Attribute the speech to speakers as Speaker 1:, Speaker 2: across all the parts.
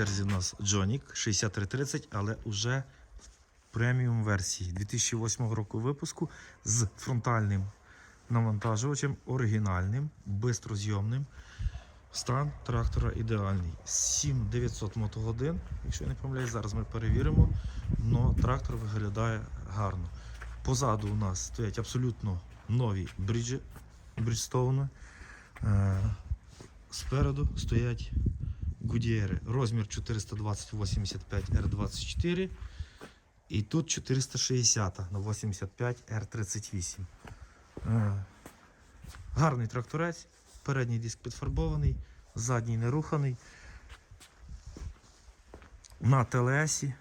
Speaker 1: Черзі у нас Джонік 6330, але уже в преміум версії 2008 року випуску з фронтальним навантажувачем, оригінальним, бистрозйомним. Стан трактора ідеальний. 7900 мотогодин. Якщо я не помиляюсь, зараз ми перевіримо. Но трактор виглядає гарно. Позаду у нас стоять абсолютно нові бриджі Bridgestone. Е, Спереду стоять Гудієри. Розмір 420-85 R24. І тут 460 на 85 R38. Е, Гарний тракторець. Передній диск підфарбований, задній не руханий. На ТЛСі.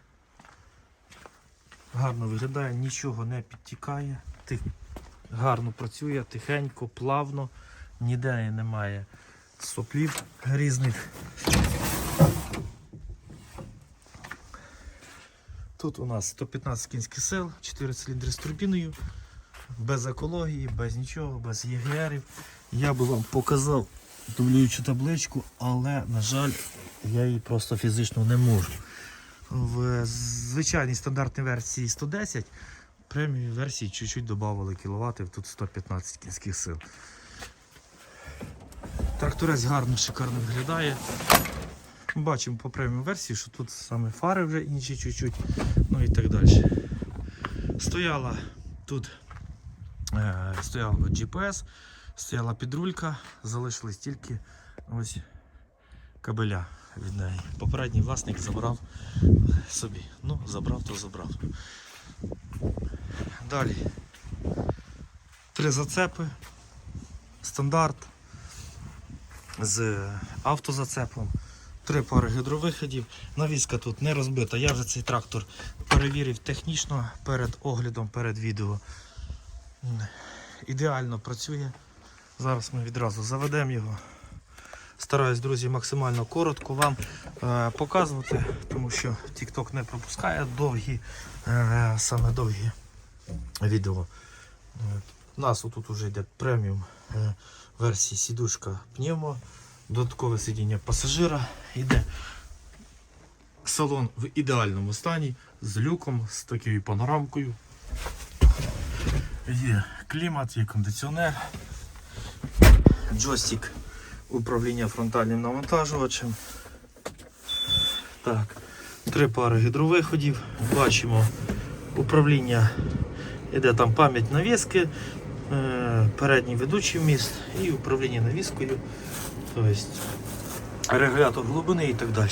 Speaker 1: Гарно виглядає, нічого не підтікає. Тих... Гарно працює, тихенько, плавно, ніде немає соплів різних. Тут у нас 115 кінських сил, 4 циліндри з турбіною, без екології, без нічого, без ЄГРів. Я би вам показав дублюючу табличку, але, на жаль, я її просто фізично не можу. В звичайній стандартній версії 110, в преміум версії чуть-чуть додавали кіловати, тут 115 кінських сил. Тракторець гарно, шикарно виглядає. Бачимо по преміум версії, що тут саме фари вже інші чуть-чуть, ну і так далі. Стояла тут е, стояв GPS, стояла підрулька, залишились тільки ось кабеля від неї. Попередній власник забрав собі. Ну, забрав, то забрав. Далі. Три зацепи. Стандарт з автозацепом. Три пари гідровиходів. Навіска тут не розбита. Я вже цей трактор перевірив технічно перед оглядом, перед відео. Ідеально працює. Зараз ми відразу заведемо його. Стараюсь, друзі, максимально коротко вам е, показувати, тому що TikTok не пропускає довгі, е, саме довгі відео. У нас тут вже йде преміум е, версії сідушка пневмо, додаткове сидіння пасажира. Йде салон в ідеальному стані з люком, з такою панорамкою. Є клімат, є кондиціонер, джойстик управління фронтальним навантажувачем. Так, три пари гідровиходів. Бачимо управління, іде там пам'ять навіски, передній ведучий міст і управління навіскою, тобто регулятор глибини і так далі.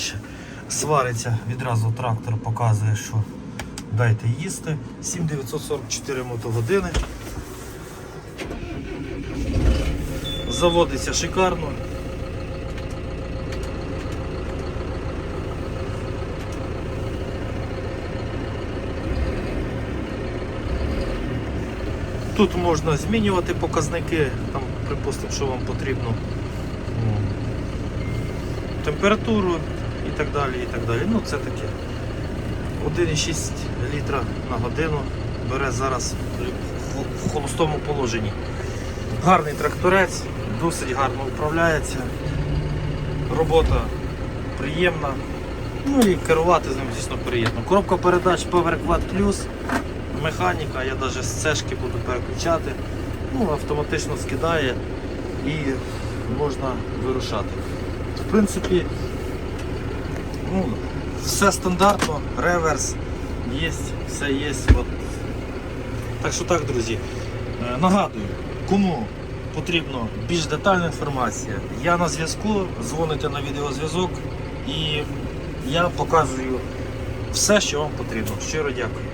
Speaker 1: Свариться відразу трактор, показує, що дайте їсти. 7944 мотогодини. Заводиться шикарно. Тут можна змінювати показники, там, припустимо, що вам потрібно температуру і так далі. і так далі. Ну це таке. 1,6 літра на годину бере зараз в холостому положенні. Гарний тракторець, досить гарно управляється. Робота приємна. Ну і керувати з ним, звісно, приємно. Коробка передач Power Quad Plus, механіка, я навіть з цешки буду переключати. Ну, автоматично скидає і можна вирушати. В принципі, ну, все стандартно, реверс є, все є. От. Так що так, друзі. Е, Нагадую, кому потрібна більш детальна інформація, я на зв'язку, дзвоните на відеозв'язок і я показую все, що вам потрібно. Щиро дякую.